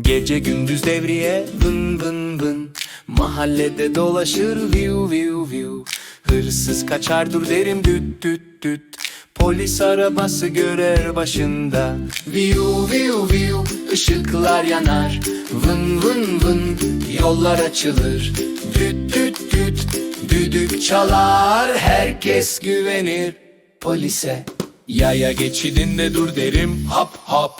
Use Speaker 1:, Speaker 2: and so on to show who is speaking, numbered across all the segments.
Speaker 1: Gece gündüz devriye vın vın vın. Mahallede dolaşır viu viu viu. Hırsız kaçar dur derim düt düt düt. Polis arabası görer başında. Viu viu viu ışıklar yanar. Vın vın vın yollar açılır. Düt düt düt düdük çalar Herkes güvenir polise. Yaya geçidinde dur derim hop hop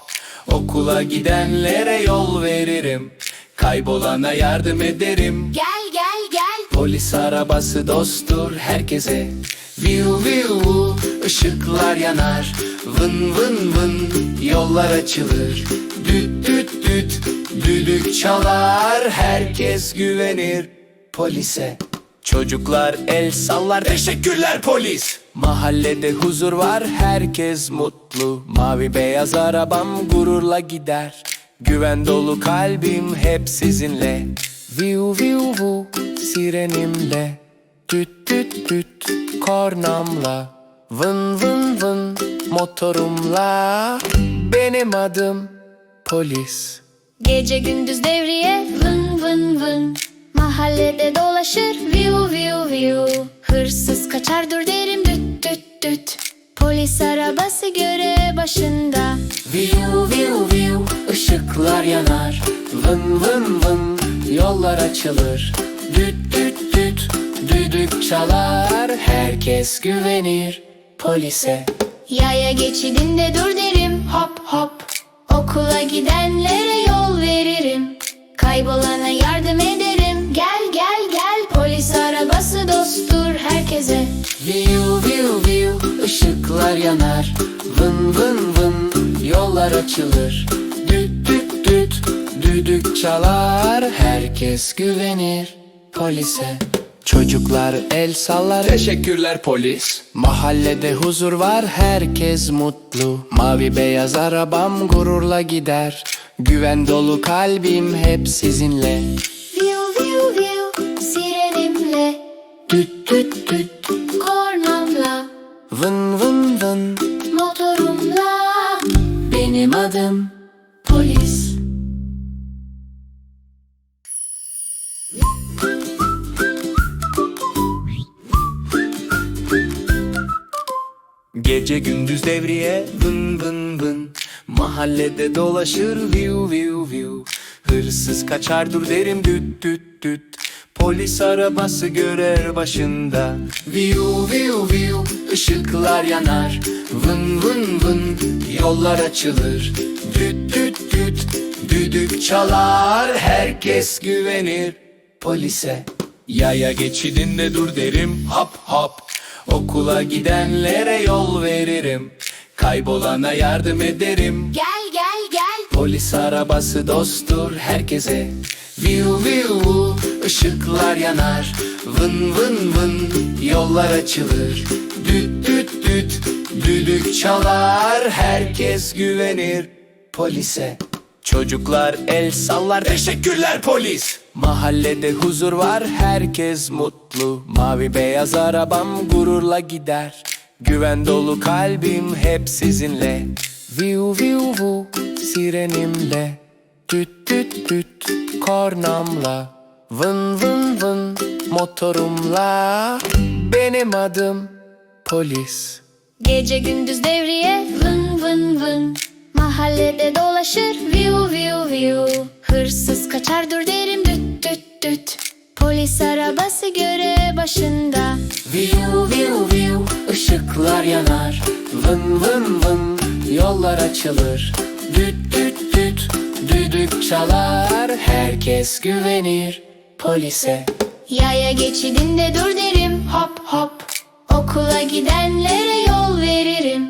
Speaker 1: Okula gidenlere yol veririm. Kaybolana yardım ederim.
Speaker 2: Gel gel gel.
Speaker 1: Polis arabası dosttur herkese. Viu viu ışıklar yanar. Vın vın vın yollar açılır. Düt düt düt düdük çalar. Herkes güvenir polise. Çocuklar el sallar. Teşekkürler polis Mahallede huzur var herkes mutlu. Mavi beyaz arabam gururla gider. Güven dolu kalbim hep sizinle. Viu viu vu sirenimle. Tüt tüt tüt kornamla. Vın vın vın motorumla. Benim adım polis.
Speaker 2: Gece gündüz devriye vın vın vın. Mahallede dolaşır viu viu viu. Hırsız kaçar dur derim düt düt düt Polis arabası görev başında.
Speaker 1: Viu viu viu ışıklar yanar. Vın vın vın yollar açılır. Düt düt düt düdük çalar. Herkes güvenir polise.
Speaker 2: Yaya geçidinde dur derim hop
Speaker 1: Viu viu viu ışıklar yanar. Vın vın vın yollar açılır. Düt düt düt düdük çalar. Herkes güvenir polise. Çocuklar el sallar. Teşekkürler polis. Mahallede huzur var herkes mutlu. Mavi beyaz arabam gururla gider. Güven dolu kalbim hep sizinle.
Speaker 2: Viu viu viu sirenimle.
Speaker 1: Düt düt düt.
Speaker 2: Kornamla
Speaker 1: Vın vın vın.
Speaker 2: Motorumla.
Speaker 1: Benim adım polis. Gece gündüz devriye vın vın vın. Mahallede dolaşır viu viu viu. Hırsız kaçar dur derim düt düt düt. Polis arabası görer başında. Viu viu viu ışıklar yanar. Vın vın vın yollar açılır. Düt düt düt düdük çalar. Herkes güvenir polise. Yaya geçidinde dur derim hop hop Okula gidenlere yol veririm. Kaybolana yardım ederim.
Speaker 2: Gel gel gel.
Speaker 1: Polis arabası dosttur herkese. Viu viu ışıklar yanar Vın vın vın yollar açılır. Düt düt düt düdük çalar Herkes güvenir polise. Çocuklar el sallar Teşekkürler polis. Mahallede huzur var herkes mutlu. Mavi beyaz arabam gururla gider. Güven dolu kalbim hep sizinle. Viu viu vu sirenimle. Tüt tüt tüt kornamla. Vın vın vın motorumla. Benim adım polis.
Speaker 2: Gece gündüz devriye vın vın vın. Mahallede dolaşır viu viu viu. Hırsız kaçar dur derim düt düt düt. Polis arabası görev başında.
Speaker 1: Viu viu viu ışıklar yanar. Vın vın vın yollar açılır. Düt düt düt düdük çalar. Herkes güvenir polise
Speaker 2: Yaya geçidinde dur derim. Hop hop. Okula gidenlere yol veririm.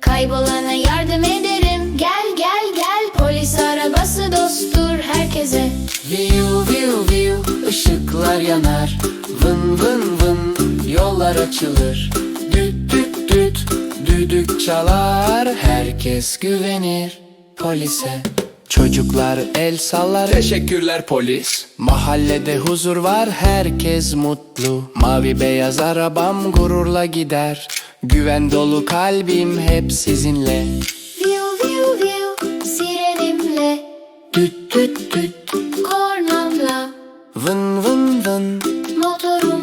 Speaker 2: Kaybolana yardım ederim. Gel gel gel. Polis arabası dosttur herkese.
Speaker 1: Viu viu viu ışıklar yanar. Vın vın vın. Yollar açılır. Düt düt düt. Düdük çalar. Herkes güvenir polise Çocuklar el sallar. Teşekkürler polis. Mahallede huzur var herkes mutlu. Mavi beyaz arabam gururla gider. Güven dolu kalbim hep sizinle.
Speaker 2: Viu viu viu sirenimle.
Speaker 1: Düt düt düt.
Speaker 2: Kornamla.
Speaker 1: Vın vın vın. Adım